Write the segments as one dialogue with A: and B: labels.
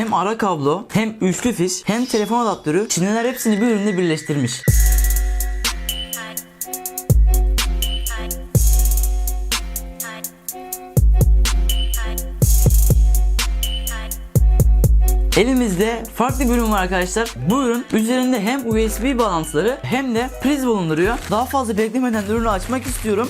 A: Hem ara kablo, hem üçlü fiş, hem telefon adaptörü Çinliler hepsini bir üründe birleştirmiş. Elimizde farklı bir ürün var arkadaşlar. Bu ürün üzerinde hem USB bağlantıları hem de priz bulunduruyor. Daha fazla beklemeden ürünü açmak istiyorum.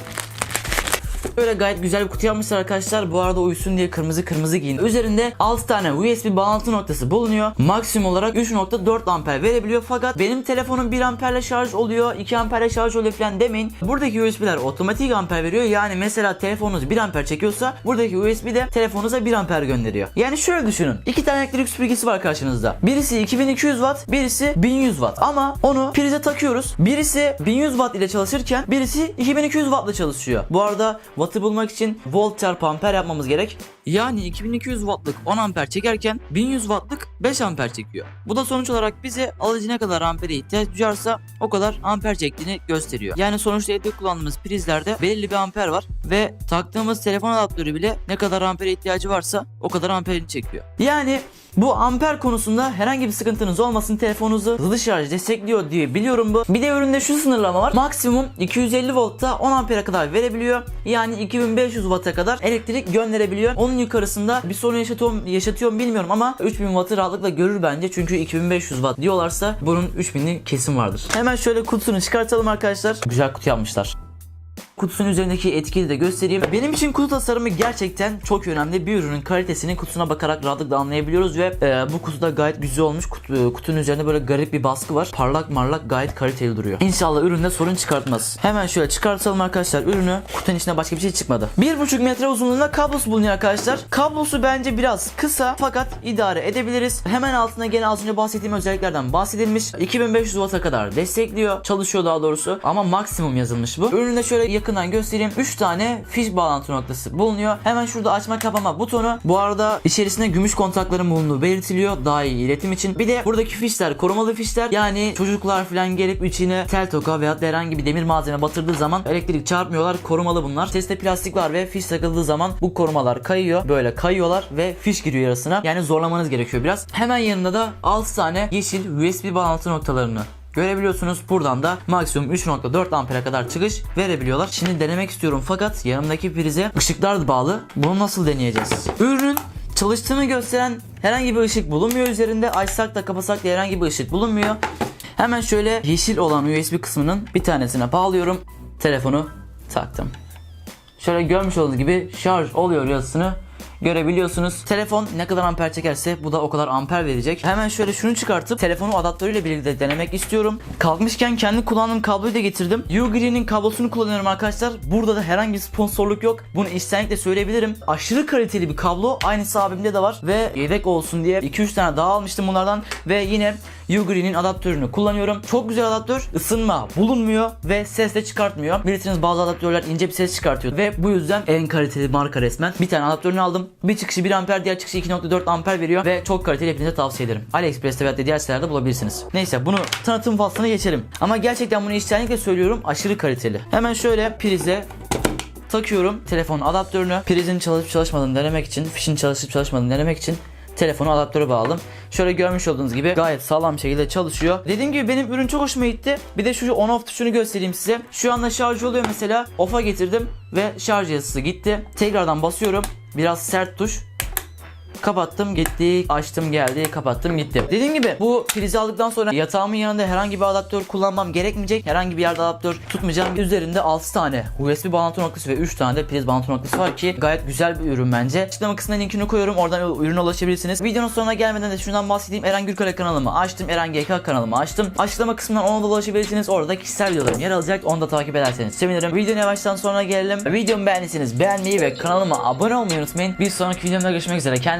A: Böyle gayet güzel bir kutu yapmışlar arkadaşlar. Bu arada uyusun diye kırmızı kırmızı giyin. Üzerinde 6 tane USB bağlantı noktası bulunuyor. Maksimum olarak 3.4 amper verebiliyor. Fakat benim telefonum 1 amperle şarj oluyor, 2 amperle şarj oluyor falan demeyin. Buradaki USB'ler otomatik amper veriyor. Yani mesela telefonunuz 1 amper çekiyorsa buradaki USB de telefonunuza 1 amper gönderiyor. Yani şöyle düşünün. İki tane elektrik süpürgesi var karşınızda. Birisi 2200 watt, birisi 1100 watt. Ama onu prize takıyoruz. Birisi 1100 watt ile çalışırken birisi 2200 watt ile çalışıyor. Bu arada wattı bulmak için volt çarpı amper yapmamız gerek. Yani 2200 wattlık 10 amper çekerken 1100 wattlık 5 amper çekiyor. Bu da sonuç olarak bize alıcı ne kadar ampere ihtiyaç duyarsa o kadar amper çektiğini gösteriyor. Yani sonuçta evde kullandığımız prizlerde belirli bir amper var ve taktığımız telefon adaptörü bile ne kadar ampere ihtiyacı varsa o kadar amperini çekiyor. Yani bu amper konusunda herhangi bir sıkıntınız olmasın telefonunuzu hızlı şarj destekliyor diye biliyorum bu. Bir de üründe şu sınırlama var. Maksimum 250 voltta 10 ampere kadar verebiliyor. Yani 2500 watt'a kadar elektrik gönderebiliyor. Onun yukarısında bir sorun yaşatıyor, mu- yaşatıyor mu bilmiyorum ama 3000 wattı rahatlıkla görür bence. Çünkü 2500 watt diyorlarsa bunun 3000'i kesin vardır. Hemen şöyle kutusunu çıkartalım arkadaşlar. Güzel kutu yapmışlar. Kutusunun üzerindeki etkiyi de göstereyim. Benim için kutu tasarımı gerçekten çok önemli. Bir ürünün kalitesini kutusuna bakarak rahatlıkla anlayabiliyoruz ve e, bu kutuda gayet güzel olmuş. Kutu, kutunun üzerinde böyle garip bir baskı var. Parlak marlak gayet kaliteli duruyor. İnşallah üründe sorun çıkartmaz. Hemen şöyle çıkartalım arkadaşlar ürünü. Kutunun içinde başka bir şey çıkmadı. 1.5 metre uzunluğunda kablosu bulunuyor arkadaşlar. Kablosu bence biraz kısa fakat idare edebiliriz. Hemen altına gene az önce bahsettiğim özelliklerden bahsedilmiş. 2500 watt'a kadar destekliyor. Çalışıyor daha doğrusu. Ama maksimum yazılmış bu. Üründe şöyle yakından göstereyim. 3 tane fiş bağlantı noktası bulunuyor. Hemen şurada açma kapama butonu. Bu arada içerisinde gümüş kontakların bulunduğu belirtiliyor. Daha iyi iletim için. Bir de buradaki fişler korumalı fişler. Yani çocuklar falan gelip içine tel toka veya herhangi bir demir malzeme batırdığı zaman elektrik çarpmıyorlar. Korumalı bunlar. Seste plastik var ve fiş takıldığı zaman bu korumalar kayıyor. Böyle kayıyorlar ve fiş giriyor arasına. Yani zorlamanız gerekiyor biraz. Hemen yanında da 6 tane yeşil USB bağlantı noktalarını Görebiliyorsunuz buradan da maksimum 3.4 ampere kadar çıkış verebiliyorlar. Şimdi denemek istiyorum fakat yanımdaki prize ışıklar bağlı. Bunu nasıl deneyeceğiz? Ürünün çalıştığını gösteren herhangi bir ışık bulunmuyor üzerinde. Açsak da kapasak da herhangi bir ışık bulunmuyor. Hemen şöyle yeşil olan USB kısmının bir tanesine bağlıyorum. Telefonu taktım. Şöyle görmüş olduğunuz gibi şarj oluyor yazısını görebiliyorsunuz. Telefon ne kadar amper çekerse bu da o kadar amper verecek. Hemen şöyle şunu çıkartıp telefonu adaptörüyle birlikte denemek istiyorum. Kalkmışken kendi kullandığım kabloyu da getirdim. Ugreen'in kablosunu kullanıyorum arkadaşlar. Burada da herhangi bir sponsorluk yok. Bunu içtenlikle söyleyebilirim. Aşırı kaliteli bir kablo. Aynısı abimde de var ve yedek olsun diye 2-3 tane daha almıştım bunlardan ve yine Ugreen'in adaptörünü kullanıyorum. Çok güzel adaptör. Isınma bulunmuyor ve ses de çıkartmıyor. Bilirsiniz bazı adaptörler ince bir ses çıkartıyor ve bu yüzden en kaliteli marka resmen. Bir tane adaptörünü aldım. Bir çıkışı 1 amper, diğer çıkışı 2.4 amper veriyor ve çok kaliteli hepinize tavsiye ederim. AliExpress'te veya diğer sitelerde bulabilirsiniz. Neyse bunu tanıtım faslına geçelim. Ama gerçekten bunu içtenlikle söylüyorum aşırı kaliteli. Hemen şöyle prize takıyorum telefon adaptörünü. Prizin çalışıp çalışmadığını denemek için, fişin çalışıp çalışmadığını denemek için telefonu adaptöre bağladım. Şöyle görmüş olduğunuz gibi gayet sağlam şekilde çalışıyor. Dediğim gibi benim ürün çok hoşuma gitti. Bir de şu on off tuşunu göstereyim size. Şu anda şarj oluyor mesela. Off'a getirdim ve şarj yazısı gitti. Tekrardan basıyorum. Biraz sert tuş. Kapattım gitti, açtım geldi, kapattım gitti. Dediğim gibi bu prizi aldıktan sonra yatağımın yanında herhangi bir adaptör kullanmam gerekmeyecek. Herhangi bir yerde adaptör tutmayacağım. Üzerinde 6 tane USB bağlantı noktası ve 3 tane de priz bağlantı noktası var ki gayet güzel bir ürün bence. Açıklama kısmına linkini koyuyorum. Oradan ürüne ulaşabilirsiniz. Videonun sonuna gelmeden de şundan bahsedeyim. Eren Gürkale kanalımı açtım. Eren GK kanalımı açtım. Açıklama kısmından ona da ulaşabilirsiniz. Orada kişisel videolarım yer alacak. Onu da takip ederseniz sevinirim. Videonun yavaştan sonra gelelim. Videomu beğendiyseniz beğenmeyi ve kanalıma abone olmayı unutmayın. Bir sonraki videomda görüşmek üzere. Kendinize